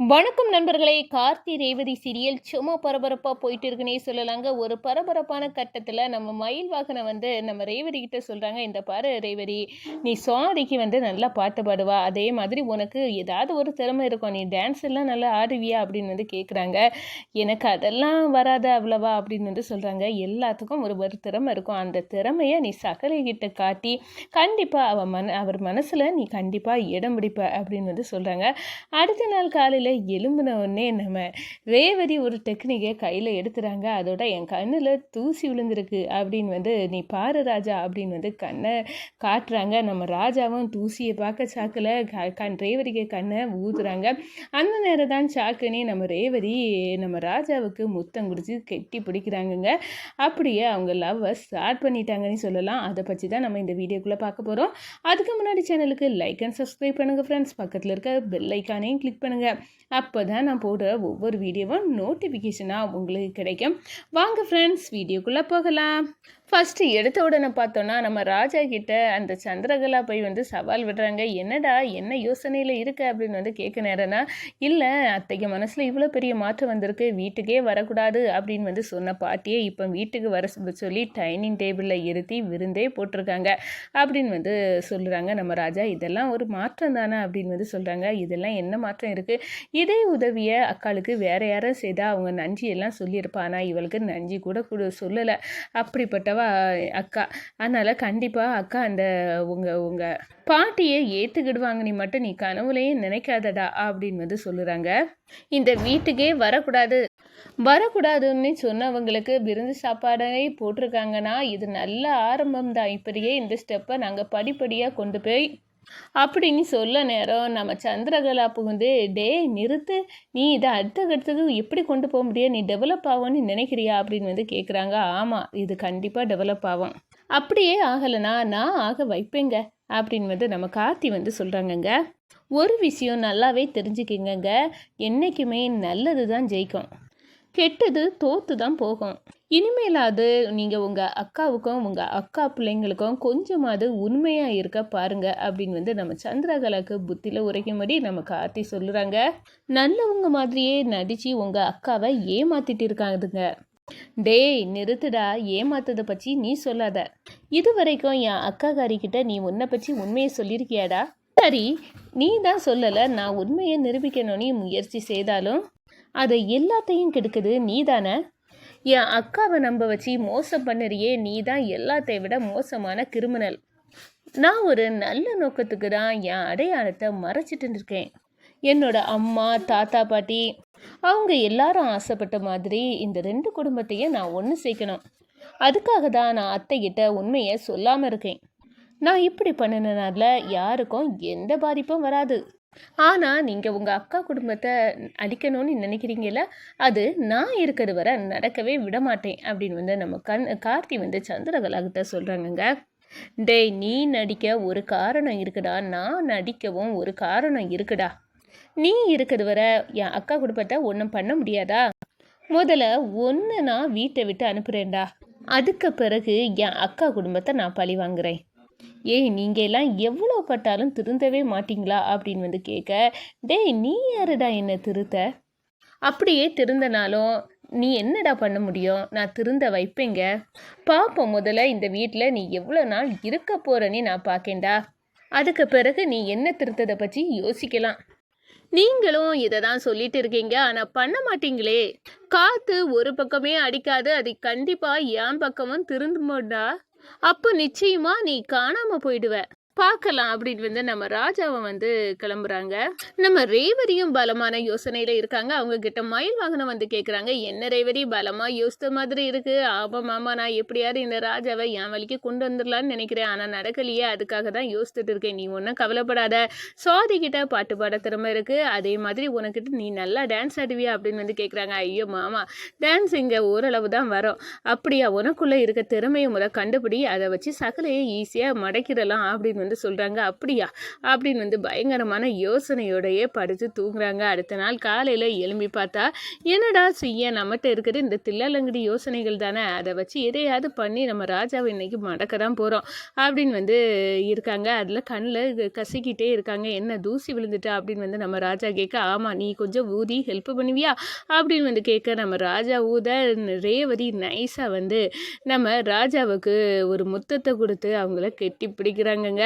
வணக்கம் நண்பர்களே. கார்த்தி ரேவதி சீரியல் சும்மா பரபரப்பாக போயிட்டு இருக்குன்னே சொல்லலாங்க. ஒரு பரபரப்பான கட்டத்தில் நம்ம மயில் வாகனம் வந்து நம்ம ரேவதி கிட்ட சொல்கிறாங்க இந்த பாரு ரேவதி நீ சுவாதிக்கு வந்து நல்லா பாட்டு பாடுவா. அதே மாதிரி உனக்கு ஏதாவது ஒரு திறமை இருக்கும். நீ டான்ஸ் எல்லாம் நல்லா ஆடுவியா? அப்படின்னு வந்து கேட்குறாங்க எனக்கு அதெல்லாம் வராத அவ்வளவா அப்படின்னு வந்து சொல்கிறாங்க எல்லாத்துக்கும் ஒரு ஒரு திறமை இருக்கும். அந்த திறமையை நீ சகலை கிட்ட காட்டி கண்டிப்பாக அவன் மன அவர் மனசில் நீ கண்டிப்பாக இடம் பிடிப்ப அப்படின்னு வந்து சொல்கிறாங்க அடுத்த நாள் காலையில் எலும்புன எலும்புனவுடனே நம்ம ரேவதி ஒரு டெக்னிக்கை கையில் எடுக்கிறாங்க அதோட என் கண்ணில் தூசி விழுந்திருக்கு அப்படின்னு வந்து நீ பாரு ராஜா அப்படின்னு வந்து கண்ணை காட்டுறாங்க. நம்ம ராஜாவும் தூசியை பார்க்க சாக்கில் க கண் ரேவதிக்கு கண்ணை ஊதுறாங்க. அந்த நேரம் தான் சாக்குனே நம்ம ரேவதி நம்ம ராஜாவுக்கு முத்தம் குடிச்சு கெட்டி பிடிக்கிறாங்கங்க. அப்படியே அவங்க லவ்வை ஸ்டார்ட் பண்ணிட்டாங்கன்னு சொல்லலாம். அதை பற்றி தான் நம்ம இந்த வீடியோக்குள்ளே பார்க்க போகிறோம் அதுக்கு முன்னாடி சேனலுக்கு லைக் அண்ட் சப்ஸ்கிரைப் பண்ணுங்கள் ஃப்ரெண்ட்ஸ் பக்கத்தில் இருக்க பெல் ஐக்கானையும் கிளிக் பண்ணுங்கள் அப்போ தான் நான் போடுற ஒவ்வொரு வீடியோவும் நோட்டிஃபிகேஷனாக உங்களுக்கு கிடைக்கும். வாங்க ஃப்ரெண்ட்ஸ் வீடியோக்குள்ளே போகலாம். ஃபஸ்ட்டு எடுத்த உடனே பார்த்தோன்னா நம்ம ராஜா கிட்ட அந்த சந்திரகலா போய் வந்து சவால் விடுறாங்க. என்னடா என்ன யோசனையில் இருக்க அப்படின்னு வந்து கேட்க நேரம்னா இல்லை அத்தைக்கு மனசில் இவ்வளோ பெரிய மாற்றம் வந்திருக்கு. வீட்டுக்கே வரக்கூடாது. அப்படின்னு வந்து சொன்ன பாட்டியே இப்போ வீட்டுக்கு வர சொல்லி டைனிங் டேபிளில் இருத்தி விருந்தே போட்டிருக்காங்க அப்படின்னு வந்து சொல்கிறாங்க நம்ம ராஜா இதெல்லாம் ஒரு மாற்றம் தானே? அப்படின்னு வந்து சொல்கிறாங்க இதெல்லாம் என்ன மாற்றம் இருக்குது இதே உதவியை அக்காளுக்கு வேறு யாரும் செய்தால் அவங்க நன்றி எல்லாம் சொல்லியிருப்பா. ஆனால் இவளுக்கு நன்றி கூட கூட சொல்லலை. அப்படிப்பட்டவ அக்கா அதனால் கண்டிப்பாக அக்கா அந்த உங்கள் உங்கள் பாட்டியை ஏற்றுக்கிடுவாங்க நீ மட்டும் நீ கனவுலையும் நினைக்காதடா அப்படின்னு வந்து சொல்லுறாங்க. இந்த வீட்டுக்கே வரக்கூடாது. வரக்கூடாதுன்னு சொன்னவங்களுக்கு விருந்து சாப்பாடே போட்டிருக்காங்கன்னா இது நல்ல ஆரம்பம் தான் இப்படியே இந்த ஸ்டெப்பை நாங்கள் படிப்படியாக கொண்டு போய் அப்படின்னு சொல்ல நேரம். நம்ம சந்திரகலா புகுந்து டே நிறுத்து. நீ இதை அடுத்த கட்டத்துக்கு எப்படி கொண்டு போக முடியும்? நீ டெவலப் ஆகும்னு நினைக்கிறியா? அப்படின்னு வந்து கேட்குறாங்க ஆமாம் இது கண்டிப்பாக டெவலப் ஆகும். அப்படியே ஆகலைனா நான் ஆக வைப்பேங்க அப்படின்னு வந்து நம்ம கார்த்தி வந்து சொல்கிறாங்கங்க ஒரு விஷயம் நல்லாவே தெரிஞ்சுக்கிங்கங்க. என்றைக்குமே நல்லது தான் ஜெயிக்கும். கெட்டது தோற்று தான் போகும். இனிமேலாவது நீங்கள் உங்கள் அக்காவுக்கும் உங்கள் அக்கா பிள்ளைங்களுக்கும் கொஞ்சமாவது உண்மையாக இருக்க பாருங்க அப்படின்னு வந்து நம்ம சந்திரகலாக்கு புத்தியில் உரைக்கும்படி நம்ம கார்த்தி சொல்லுறாங்க. நல்லவங்க மாதிரியே நடித்து உங்கள் அக்காவை ஏமாத்திட்டு இருக்காதுங்க. டேய் நிறுத்துடா. ஏமாத்ததை பற்றி நீ சொல்லாத. இது வரைக்கும் என் அக்காக்காரிக்கிட்ட நீ உன்னை பற்றி உண்மையை சொல்லியிருக்கியாடா? சரி நீ தான் சொல்லலை. நான் உண்மையை நிரூபிக்கணும்னு முயற்சி செய்தாலும் அதை எல்லாத்தையும் கெடுக்குது நீ தானே என் அக்காவை நம்ப வச்சு மோசம் பண்ணுறியே நீ தான் எல்லாத்தையும் விட மோசமான கிரிமினல். நான் ஒரு நல்ல நோக்கத்துக்கு தான் என் அடையாளத்தை மறைச்சிட்டு இருக்கேன் என்னோட அம்மா தாத்தா பாட்டி அவங்க எல்லாரும் ஆசைப்பட்ட மாதிரி இந்த ரெண்டு குடும்பத்தையும் நான் ஒன்று சேர்க்கணும். அதுக்காக தான் நான் அத்தைகிட்ட உண்மையை சொல்லாமல் இருக்கேன். நான் இப்படி பண்ணினனால யாருக்கும் எந்த பாதிப்பும் வராது. ஆனால் நீங்கள் உங்கள் அக்கா குடும்பத்தை அடிக்கணும்னு நினைக்கிறீங்கள அது நான் இருக்கிறது வரை நடக்கவே விட மாட்டேன் அப்படின்னு வந்து நம்ம கண் கார்த்தி வந்து சந்திரகலாகிட்ட சொல்கிறாங்கங்க டேய் நீ நடிக்க ஒரு காரணம் இருக்குடா நான் நடிக்கவும் ஒரு காரணம் இருக்குடா. நீ இருக்கிறது வரை என் அக்கா குடும்பத்தை ஒன்றும் பண்ண முடியாதா? முதல்ல ஒன்று நான் வீட்டை விட்டு அனுப்புகிறேன்டா அதுக்கு பிறகு என் அக்கா குடும்பத்தை நான் பழி வாங்குறேன். ஏய் நீங்கள் எல்லாம் எவ்வளோ பட்டாலும் திருந்தவே மாட்டிங்களா? அப்படின்னு வந்து கேட்க டேய் நீ யாருடா என்னை திருத்த? அப்படியே திருந்தனாலும் நீ என்னடா பண்ண முடியும்? நான் திருந்த வைப்பேங்க. பார்ப்போம் முதல்ல இந்த வீட்டில் நீ எவ்வளோ நாள் இருக்க போறேன்னு நான் பார்க்கேன்டா அதுக்கு பிறகு நீ என்ன திருத்ததை பற்றி யோசிக்கலாம். நீங்களும் இதை தான் சொல்லிட்டு இருக்கீங்க. ஆனால் பண்ண மாட்டீங்களே. காற்று ஒரு பக்கமே அடிக்காது. அது கண்டிப்பாக என் பக்கமும் திருந்துமோடா அப்போ நிச்சயமா நீ காணாம போயிடுவ. பார்க்கலாம் அப்படின்னு வந்து நம்ம ராஜாவை வந்து கிளம்புறாங்க. நம்ம ரேவரியும் பலமான யோசனையில இருக்காங்க. அவங்க கிட்ட மயில் வாகனம் வந்து கேட்குறாங்க என்ன ரேவரி பலமா யோசித்த மாதிரி இருக்கு. ஆமா மாமா நான் எப்படியாவது இந்த ராஜாவை என் வழிக்கு கொண்டு வந்துடலான்னு நினைக்கிறேன். ஆனால் நடக்கலையே. அதுக்காக தான் யோசித்துட்டு இருக்கேன். நீ ஒன்றும் கவலைப்படாத. சுவாதி கிட்ட பாட்டு பாட திறமை இருக்கு. அதே மாதிரி உனக்கிட்ட நீ நல்லா டான்ஸ் ஆடுவியா? அப்படின்னு வந்து கேட்குறாங்க ஐயோ மாமா டான்ஸ் இங்கே ஓரளவு தான் வரும். அப்படியா? உனக்குள்ளே இருக்க திறமையை முறை கண்டுபிடி. அதை வச்சு சகலையை ஈஸியாக மடக்கிடலாம். அப்படின்னு அப்படின்னு வந்து சொல்கிறாங்க அப்படியா? அப்படின்னு வந்து பயங்கரமான யோசனையோடையே படுத்து தூங்குறாங்க. அடுத்த நாள் காலையில் எழும்பி பார்த்தா என்னடா செய்ய? நம்மகிட்ட இருக்கிற இந்த தில்லாலங்கடி யோசனைகள் தானே? அதை வச்சு எதையாவது பண்ணி நம்ம ராஜாவை இன்னைக்கு மடக்க தான் போகிறோம் அப்படின்னு வந்து இருக்காங்க. அதில் கண்ணில் கசிக்கிட்டே இருக்காங்க. என்ன தூசி விழுந்துட்டா? அப்படின்னு வந்து நம்ம ராஜா கேட்க ஆமாம் நீ கொஞ்சம் ஊதி ஹெல்ப் பண்ணுவியா? அப்படின்னு வந்து கேட்க நம்ம ராஜா ஊத ரேவதி நைஸாக வந்து நம்ம ராஜாவுக்கு ஒரு முத்தத்தை கொடுத்து அவங்கள கெட்டி பிடிக்கிறாங்கங்க